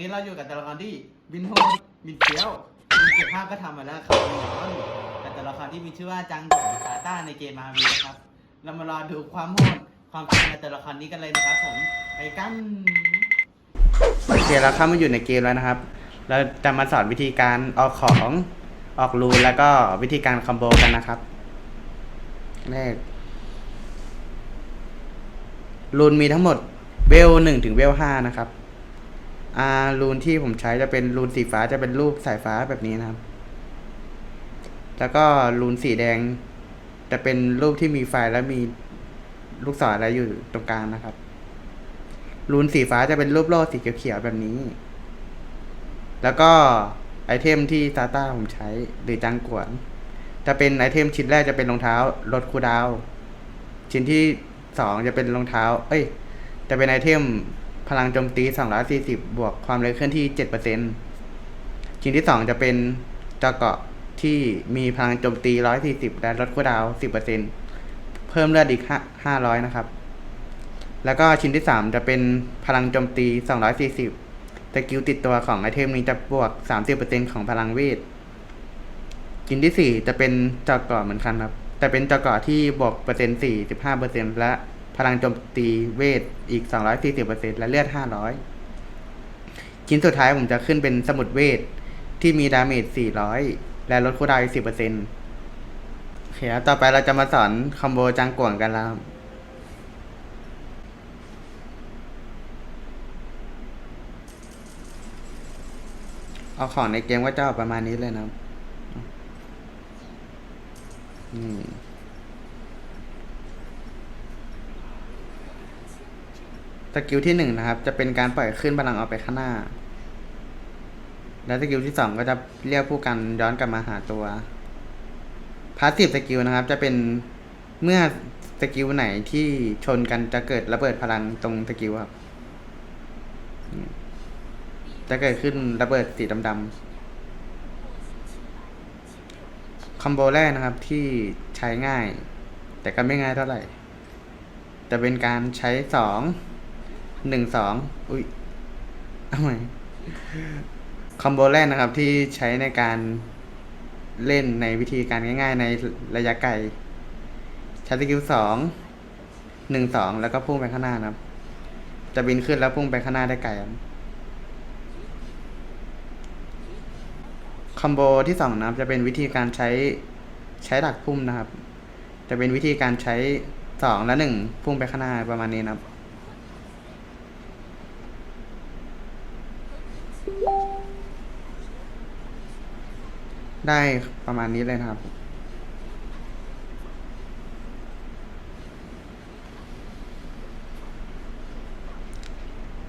นี้เราอยู่กับตัวละครที่บินโหดบินเฟี้ยวบินเก็บภาพก็ทำมาแล้วครับกับตัวละครที่มีชื่อว่าจังกับซาต้าในเกมมาวีนะครับ เรามารอดูความโหดความจริงในตัวละครนี้กันเลยนะครับ ผมไปกันโอเคเราเข้ามาอยู่ในเกมแล้วนะครับ เราจะมาสอนวิธีการออกของออกรูนแล้วก็วิธีการคอมโบกันนะครับแรกรูนมีทั้งหมดเวลหนึ่งถึงเวลห้านะครับ อ่ารูนที่ผมใช้จะเป็นรูนสีฟ้าจะเป็นรูปสายฟ้าแบบนี้นะครับ แล้วก็รูนสีแดง จะเป็นรูปที่มีไฟและมีลูกศรอะไรอยู่ตรงกลางนะครับ รูนสีฟ้าจะเป็นรูปโล่สีเขียวๆแบบนี้ แล้วก็ไอเทมที่ซาต้าผมใช้หรือจังกวนจะเป็นไอเทมชิ้นแรกจะเป็นรองเท้าลดคูดาว ชิ้นที่สองจะเป็นรองเท้า เอ้ย จะเป็นไอเทม พลังโจมตี 240 บวกความเร็วเคลื่อนที่ 7%ชิ้นที่ 2 จะเป็นจอเกาะที่มีพลังโจมตี 140 และลดคูดาวน์10%เพิ่มเลือดอีก 500 นะครับ แล้วก็ชิ้นที่ 3 จะเป็นพลังโจมตี 240 สกิลติดตัวของไอเทมนี้จะบวก 30%ของพลังเวท ชิ้นที่ 4 จะเป็นจอเกาะเหมือนกันครับ แต่เป็นจอเกาะที่บวกเปอร์เซ็นต์45%และ พลังโจมตีเวทอีก 240%และเลือด 500 ชิ้นสุดท้ายผมจะขึ้นเป็นสมุดเวทที่มีดาเมจ 400 และลดคูดาวอีก 10%โอเคครับต่อไปเราจะมาสอนคอมโบจังก่วงกันแล้วเอาของในเกมก็จะประมาณนี้เลยนะครับ อืม สกิลที่หนึ่งนะครับ จะเป็นการปล่อยขึ้นพลังออกไปข้างหน้า แล้วสกิลที่สองก็จะเรียกผู้กันย้อนกลับมาหาตัวพาสซีฟสกิลนะครับ จะเป็นเมื่อสกิลไหนที่ชนกันจะเกิดระเบิดพลังตรงสกิลครับ จะเกิดขึ้นระเบิดสีดำๆคอมโบแรกนะครับที่ใช้ง่าย แต่ก็ไม่ง่ายเท่าไหร่ จะเป็นการใช้สอง หนึ่งสองอุ้ยเอาใหม่คอมโบแรกนะครับที่ใช้ในการเล่นในวิธีการง่าย ๆ ในระยะไกลใช้สกิลสองหนึ่งสองแล้วก็พุ่งไปข้างหน้านะครับ จะบินขึ้นแล้วพุ่งไปข้างหน้าได้ไกลครับคอมโบที่สองนะครับ จะเป็นวิธีการใช้ใช้ดักพุ่มนะครับ จะเป็นวิธีการใช้สองและหนึ่งพุ่งไปข้างหน้าประมาณนี้นะครับ ได้ประมาณนี้เลยนะครับ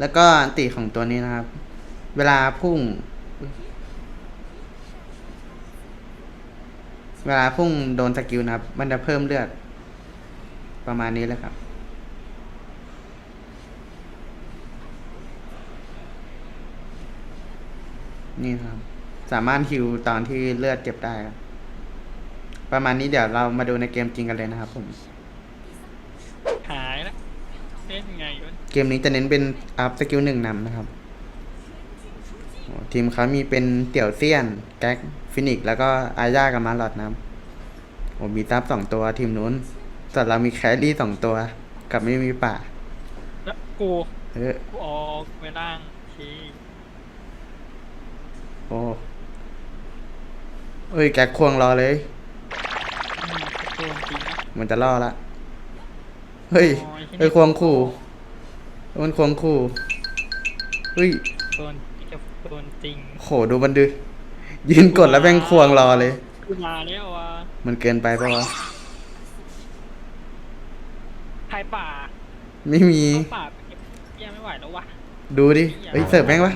แล้วก็อันติของตัวนี้นะครับ เวลาพุ่ง เวลาพุ่งโดนสกิลนะครับ มันจะเพิ่มเลือด ประมาณนี้เลยครับ นี่ครับ สามารถฮิวตอนที่เลือดเจ็บได้ครับประมาณนี้เดี๋ยวเรามาดูในเกมจริงกันเลยนะครับผม หายแล้วเล่นไงวะเกมนี้จะเน้นเป็นอัพสกิลหนึ่งนำนะครับโอ้ทีมเขามีเป็นเตี่ยวเซียน แก๊กฟินิกซ์แล้วก็อาญากับมาลอดนะครับโอ้มีซับสองตัวทีมนู้นส่วนเรามีแครี่สองตัว กับไม่มีป่าแล้วกูเออกูออกไปล่างทีโอ้ เอ้ยแก๊กควงรอเลยอืมโดนจริงนะมันจะล่อละ เฮ้ยโอ้ยที่นี่เฮ้ยควงขู่ มันควงขู่ เฮ้ยโดนจะโดนจริงโหดูมันดิยืนกดแล้วแม่งควงรอเลย กูมาแล้วว่ะมันเกินไปปะวะใครป่าไม่มีเอาป่าไปเก็บเหี้ยังไม่ไหวแล้ววะ ดูดิ เฮ้ยเสิร์ฟแม่งวะ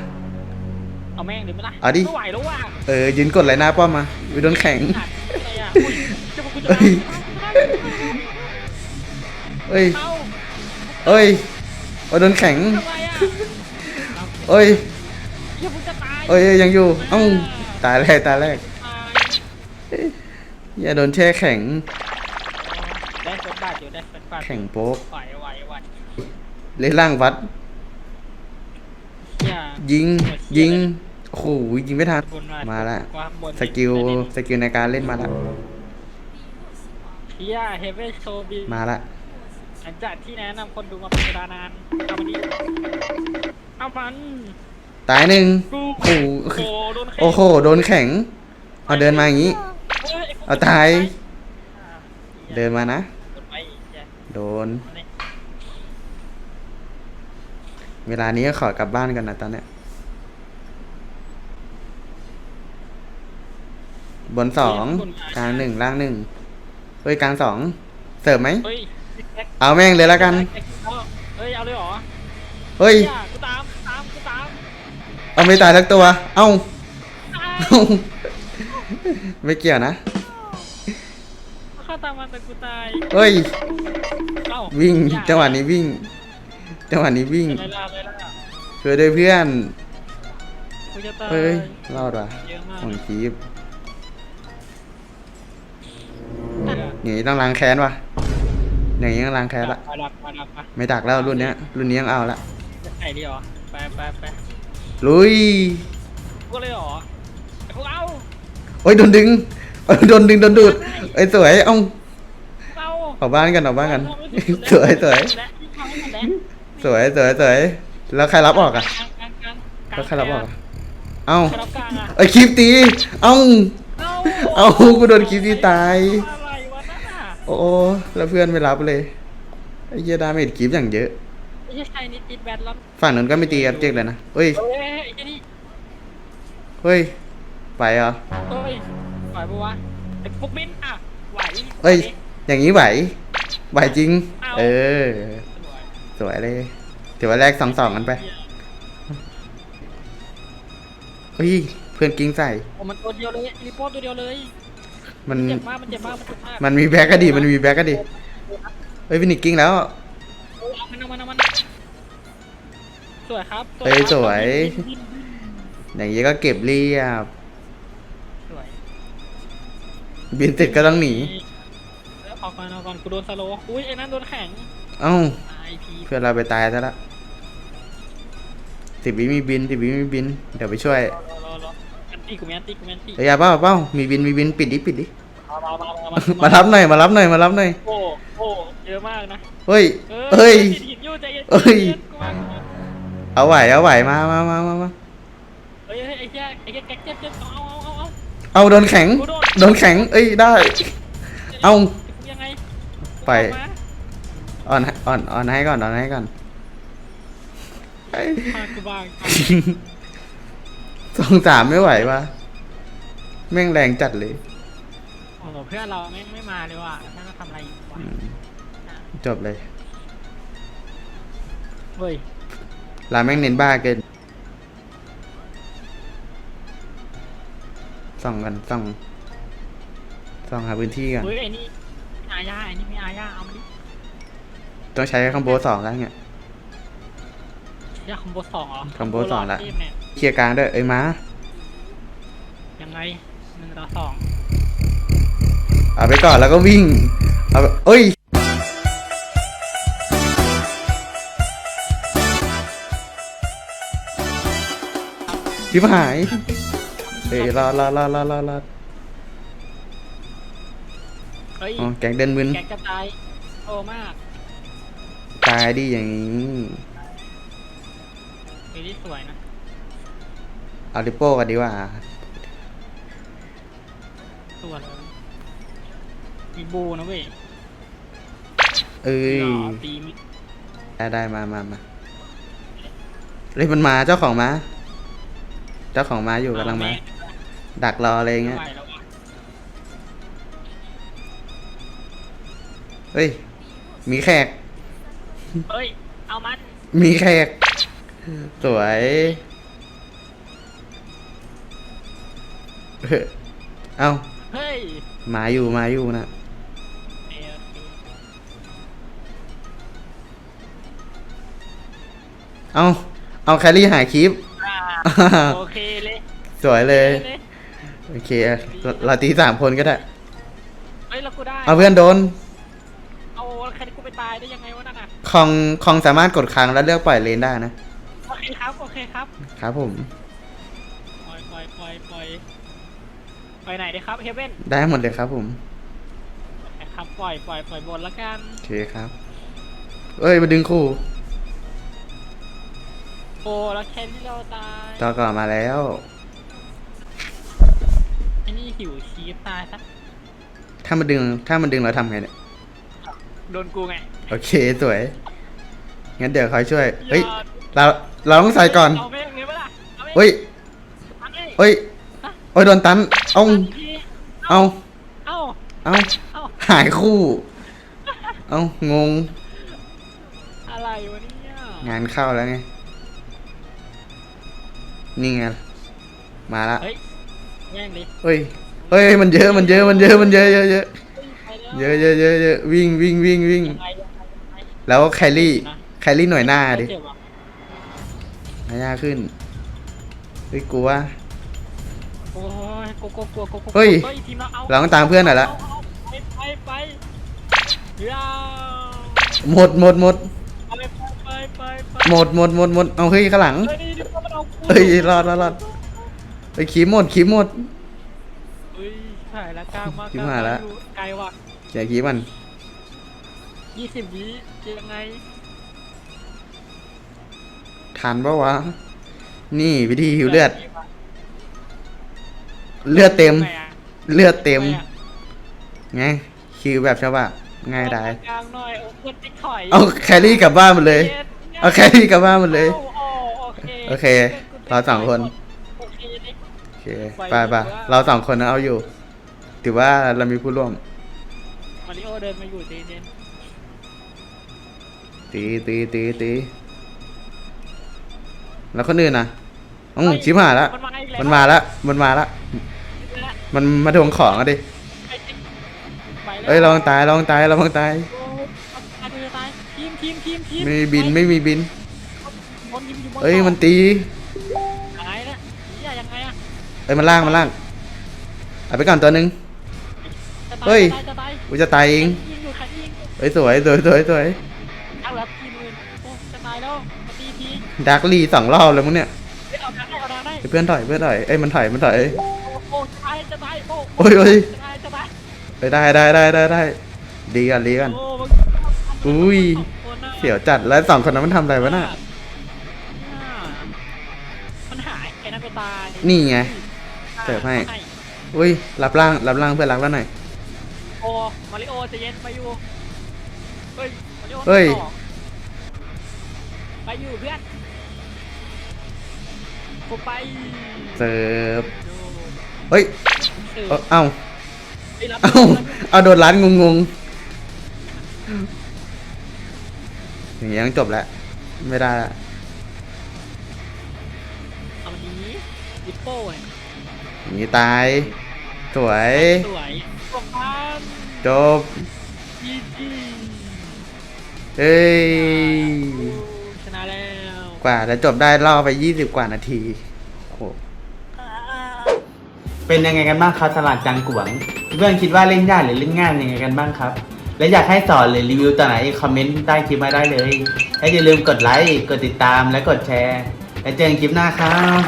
เอาแม่งหรือไม่ล่ะเอาดิ ไม่ไหวแล้วว่ะเออยืนกดไรหน้าป้อมมาวิโดนแข็งหนักอะไรอะอุ้ยจะมากูจะเอ้ย เอ้ย เอาเอ้ยโอ้ยโดนแข็ง ทำไมอะเอ้ยอย่ามึงจะตายเอ้ยยังอยู่เอ้าตายแรกตายแรกตายอย่าโดนแช่แข็งได้เฟิร์สบาทอยู่ได้เฟิร์สบาทแข็งโป๊กไหวไหวไหวเลยล่างวัดเฮี ยยิงยิงโอ้โหยิงไม่ทันบนมามาละว่าบนสกิลไม่ได้สกิลในการเล่นมาละเฮียเฮเวนโซบีมาละหลังจากที่แนะนำคนดูมาเป็นเวลานานเอามันนี้เอามันตายหนึ่งกูโอ้โหโอ้โดนแขนโอ้โหโดนแข็งเอาเดินมาอย่างนี้เอ้ยไพวกเอาตายอ่าเดินมานะ โดนไปเหี้ยโดนเอาเลยเวลานี้ก็ขอกลับบ้านกันนะตอนเนี้ย บนสองกลางหนึ่งล่างหนึ่งเฮ้ยกลางสองเสิร์ฟไหมเฮ้ยแจ็คเอาแม่งเลยแล้วกันแจ็คเฮ้ยเอาเลยเหรอเฮ้ยเหี้ยกูตามตามกูตามเอาไม่ตายสักตัว เอ้าตายเอ้าไม่เกี่ยวนะ เข้าตามมาแต่กูตายเฮ้ย เอ้าวิ่งอย่าจังหวะนี้วิ่ง จังหวะนี้วิ่งอะไรล่ะอะไรล่ะช่วยด้วยเพื่อน กูจะตายเฮ้ยรอดว่ะเยอะมากของคีบ อออย่างนี้ต้องล้างแค้นว่ะอย่างนี้ต้องล้างแค้นละไปดักไปดักไปไม่ดักแล้วรุ่นเนี้ย รุ่นนี้ยังเอาละ จะไหนดีเหรอ ไปไปไปลุยกูเลยเหรอไอ้พวกเอาโอ้ยโดนดึงเอ้ยโดนดึงโดนดูดเอ้ยสวยเอ้าเอาออกบ้านกันออกบ้านกันทำให้สุดสวยสวยและที่ทำให้หมดแล้วสวยสวยสวยแล้วใครรับออกอะ กลางกลางกลางแล้วใครรับออกอะเอ้าใครรับกลางอะไอ้ยคลิปตี เอ้า เอา เอากูโดนคลิปที่ตาย อะไรวะนั่นน่ะ โอ้แล้วเพื่อนไม่รับเลยไอ้เหี้ยดาเมจคลิปอย่างเยอะไอ้เหี้ยชายนิดติดแบตแล้วฝั่งนั้นก็ไม่ตีกันเจ๊กเลยนะเฮ้ยเฮ้ยไอ้เหี้ยนี่เฮ้ยไปเหรอเฮ้ยไหวปะวะไอ้ฟุกบินอะไหวเอ้ยอย่างนี้ไหวไหวจริง เออสวยสวยเลยถือว่าแรกสองสองกันไปเฮ้ยเพื่อนกิ้งใส่โอ้มันตัวเดียวเลยรีโป้ตัวเดียวเลย มันเจ็บมากมันเจ็บมากมันเจ็บมากมันมีแบ็กก็ดีมันมีแบ็กก็ดีเฮ้ยฟินิกกิ้งแล้วเออเอามันเอามันเอามันสวยครับเฮ้ยครับสวยบินบินบินอย่างนี้ก็เก็บเรียบสวยบินเสร็จก็ต้องหนีแล้วออกก่อนออกก่อนกูโดนสโลว์อุ้ยไอ้นั่นโดนแข็งเอ้าไอพีเพื่อนเราไปตายซะละสิบวิมีบินสิบวิมีบิน เดี๋ยวไปช่วย รอรอรออัน ตีกูแมนตีกูแมนตีเฮ้ยอย่าเป้าเป้ามีบินมีบินปิดดิปิดดิมามามามามารับหน่อยมารับหน่อยมารับหน่อยโอ้โอ้เยอะมากนะเฮ้ยเออเฮ้ย ติดหินอยู่ใจเย็นเอ้ย ใจนกูมากูมาเอาไหวเอาไหวมามามามามาเฮ้ยเฮ้ยไอ้เหี้ยไอ้เหี้ยแก๊กเจ็บเจ็บเอาเอาเอาเอา เอาโดนแข็งโดนแข็งเอ้ยได้ เอา ยังไงไป ออกมาอ่อนอ่อนอ่อนให้ก่อนอ่อนให้ก่อนเอ้ยพากูบ้าง สองสามไม่ไหววะแม่งแรงจัดเลย โอ้โหเพื่อนเราไม่ไม่มาเลยว่ะนั่นก็ทำอะไรอยู่วะอืมจบเลย เฮ้ยร้านแม่งเน้นบ้าเกินส่องกันส่องส่องหาพื้นที่กันเฮ้ยไอ้นี่อาญาไอ้นี่ไม่อาญาเอามาดิต้องใช้คอมโบสองแล้วเนี่ยยาคอมโบสองเหรอคอมโบสองละเทพเนี่ย เคลียร์กลางด้วยเอ้ยมายังไงหนึ่งต่อสองเอาไปก่อนแล้วก็วิ่งเอาไปเอ้ยชิบหายเอ้ยรอรอรอรอรอรอเฮ้ยอ๋อแกงเดินมึนแกจะตายโตมากตายดิอย่างนี้เฮ้ยนี่สวยนะ เอาลิโป้กันดีกว่าสวยเลยมีบูนะเว้ยเอ้ย หล่อตีมิได้ได้มามามาเฮ้ยมันมาเจ้าของมาเจ้าของมาอยู่กำลังมา ดักรออะไรอย่างไม่เงี้ยไหวแล้วว่ะเฮ้ย มีแขก เฮ้ย เอามัน มีแขก สวย เอ้อเอ้าเฮ้ยมาอยู่มาอยู่นะ เอ้ยเอ้าเอาแครี่หายคลิปอ่าโอเคเลยสวยเลย เลยโอเคเราเราตีสามคนก็ได้ เฮ้ยแล้วกูได้เอาเพื่อนโดน เอาแค่นี้กูไปตายได้ยังไงวะนั่นน่ะคองคองสามารถกดค้างแล้วเลือกปล่อยเลนได้นะเฮ้เคครับโอเคครับครับผม ปล่อยปล่อยปล่อยปล่อย ไปไหนดีครับเฮเว่นได้หมดเลยครับผมครับปล่อยปล่อยปล่อยบนแล้วกันโอเคครับ เอ้ยมาดึงคู่โอ้แล้วแคนที่เราตายต่อก่อนมาแล้วไอ้นี่หิวชีสตายซะถ้ามันดึงถ้ามันดึงเราทำไงเนี่ยโดนกูไงโอเคสวยงั้นเดี๋ยวคอยช่วยเฮ้ยอดเราเราต้องใส่ก่อนเอาไปเงี้ยเปล่าเอาไปเฮ้ยเอาไปเฮ้ยโอ้ยโดนตัน เอาเอาทีเอาเอาเอาเอาหายคู่ เอางง อะไรวะเนี่ยงานเข้าแล้วไง นี่ไง มาละเฮ้ยแย่งดิเฮ้ย เฮ้ย มันเยอะ มันเยอะ มันเยอะ มันเยอะ เยอะเยอะไปแล้วเยอะเยอะเยอะเยอะวิ่งวิ่งวิ่งวิ่งยังไงยังไงยังไงแล้วแคลรี่ แคลรี่หน่วยหน้าดิเจ็บอะหน้ายากขึ้นเฮ้ยกูว่า โอ้ยโกโก้กลัวโกโก้เฮ้ยทีมเราเอาเราต้องตามเพื่อนหน่อยละาเอาไปไปไปยาวหมดหมดหมดไปไปไปไปหมดหมดหมดหมดเอาเฮ้ยข้างหลัง เฮ้ยเดี๋ยวมันเอากูเฮ้ยรอดรอดรอดเฮ้ยขีหมดขีหมด เฮ้ยถ่ายละกลางมากชิบหายละไกลว่ะเขียขีมันยี่สิบวิจะยังไงทันปะวะ นี่วิธีหิวเลือด เลือดเต็มไงอะเลือดเต็มไงอะไงคิวแบบฉบับง่ายได้กลางหน่อยโอ้เพื่อนติ๊กถอยเอาแคลรี่กลับบ้านหมดเลยเอาแคลรี่กลับบ้านหมดเลยโอ้โอ้โอเคโอเคเราสองคน โอเคดิโอเคไปไปเราสองคนเอาอยู่ ถือว่าเรามีผู้ร่วม มาริโอเดินมาอยู่ดีเด่นตีตีตีตีแล้วคนอื่นนะอืมชิบหายละ มันมาอีกแล้วมันมาละ มันมาละ มันมาทวงของอะดิไปจริงไปแล้วเอ้ยระวังตายระวังตายระวังตายโอ้ตายตาย ทีมทีมทีมทีมไม่มีบินไม่มีบิน บนยิมอยู่บนเอ้ยมันตี หายแล้วนี่ยังไงอะเอ้ยมันล่างมันล่างเอาไปก่อนตัวหนึง จะตายเฮ้ย จะตายกูจะตายเองยิงอยู่ใครยิงเอ้ยสวยสวยสวยสวยเอาแล้วทีมอื่นโอ้จะตายแล้วมาตีทีดักลีสองรอบแล้วมึงเนี่ยเฮ้ยเอาทางได้เอาทางได้เฮ้ยเพื่อนถอยเพื่อนถอยเอ้ยมันถอยมันถอยโอ้โอ้จะตายจะตาย โอ้โอ้ยโอ้ยจะตายจะตายไปได้ได้ได้ได้ได้ดีกันดีกัน โอ้มันอุ้ยสองคนน่ะเสียวจัดแล้วสองคนนั้นมันทำอะไรวะน่ะมันหายไอ้นั่นไปตายนี่ไงเสิร์ฟให้ อุ้ยรับล่างรับล่างเพื่อนรักแล้วหน่อย โอ้มาริโอใจะเย็นไปอยู่เฮ้ยมาริโอเฮ้ย ต่อไปอยู่เพื่อนกูไปเสิร์ฟดูเฮ้ย เสิร์ฟเอ้าเอ้าไปรับเอ้าเอาโดนร้านงงงๆอย่างงี้ต้องจบแล้วไม่ได้ละเอามันนี้ดิปโป้เนี่ยอย่างงี้ตาย สวย สวยตรงพันจบจีจีเฮ้ย ชนะแล้ว กว่าจะจบได้ล่อไปยี่สิบกว่านาทีโอ้โห เป็นยังไงกันบ้างครับตลาดจางกวงเพื่อนคิดว่าเล่นยากหรือเล่นง่ายยังไงกันบ้างครับ และอยากให้สอนหรือรีวิวตัวไหนคอมเมนต์ใต้คลิปมาได้เลยและอย่าลืมกดไลค์กดติดตามและกดแชร์ แล้วเจอกันคลิปหน้าครับ